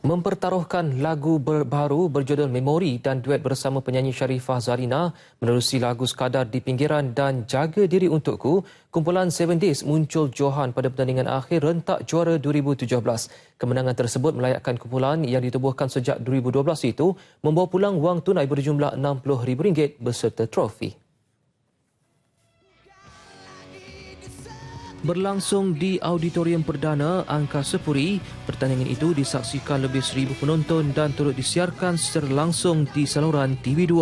Mempertaruhkan lagu baru berjudul Memori dan duet bersama penyanyi Sharifah Zarina menerusi lagu Sekadar di Pinggiran dan Jaga Diri Untukku, kumpulan Seven Days muncul Johan pada pertandingan akhir rentak juara 2017. Kemenangan tersebut melayakkan kumpulan yang ditubuhkan sejak 2012 itu membawa pulang wang tunai berjumlah RM60,000 beserta trofi. Berlangsung di Auditorium Perdana Angka Sepuri. Pertandingan itu disaksikan lebih seribu penonton dan turut disiarkan secara langsung di saluran TV2.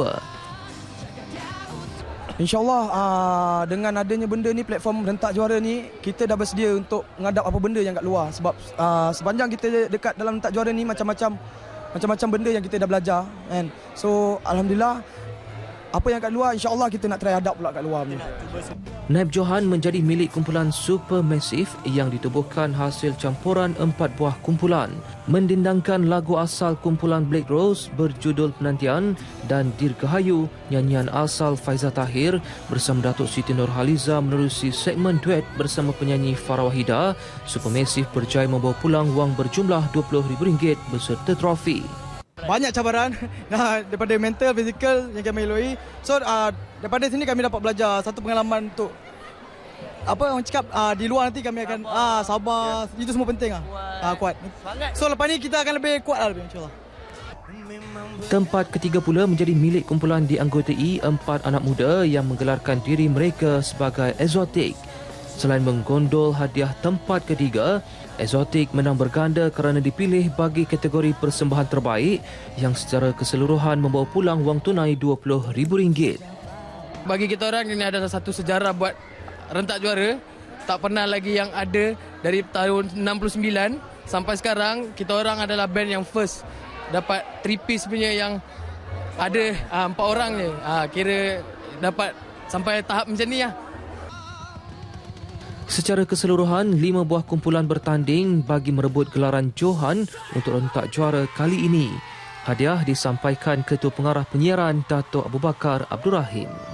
InsyaAllah uh, dengan adanya benda ni, platform rentak juara ni, kita dah bersedia untuk menghadap apa benda yang kat luar. Sebab uh, sepanjang kita dekat dalam rentak juara ni, macam-macam macam-macam benda yang kita dah belajar. Kan? So, Alhamdulillah, apa yang kat luar insya-Allah kita nak try hadap pula kat luar ni. Naib Johan menjadi milik kumpulan Supermassive yang ditubuhkan hasil campuran empat buah kumpulan. Mendindangkan lagu asal kumpulan Black Rose berjudul Penantian dan Dirgahayu, nyanyian asal Faizah Tahir bersama Datuk Siti Nurhaliza menerusi segmen duet bersama penyanyi Farah Wahida, Supermassive berjaya membawa pulang wang berjumlah RM20,000 beserta trofi banyak cabaran nah, daripada mental, fizikal yang kami lalui. So uh, daripada sini kami dapat belajar satu pengalaman untuk apa orang cakap uh, di luar nanti kami akan sabar, uh, sabar. Yeah. itu semua penting ah uh, kuat. So lepas ni kita akan lebih kuat lah lebih insyaallah. Tempat ketiga pula menjadi milik kumpulan dianggotai empat anak muda yang menggelarkan diri mereka sebagai exotic. Selain menggondol hadiah tempat ketiga, Exotic menang berganda kerana dipilih bagi kategori persembahan terbaik yang secara keseluruhan membawa pulang wang tunai RM20,000. Bagi kita orang ini adalah satu sejarah buat rentak juara. Tak pernah lagi yang ada dari tahun 69 sampai sekarang kita orang adalah band yang first dapat three piece punya yang ada ah, empat orang je. Ah, kira dapat sampai tahap macam ni lah. Secara keseluruhan, lima buah kumpulan bertanding bagi merebut gelaran Johan untuk rentak juara kali ini. Hadiah disampaikan Ketua Pengarah Penyiaran Datuk Abu Bakar Abdul Rahim.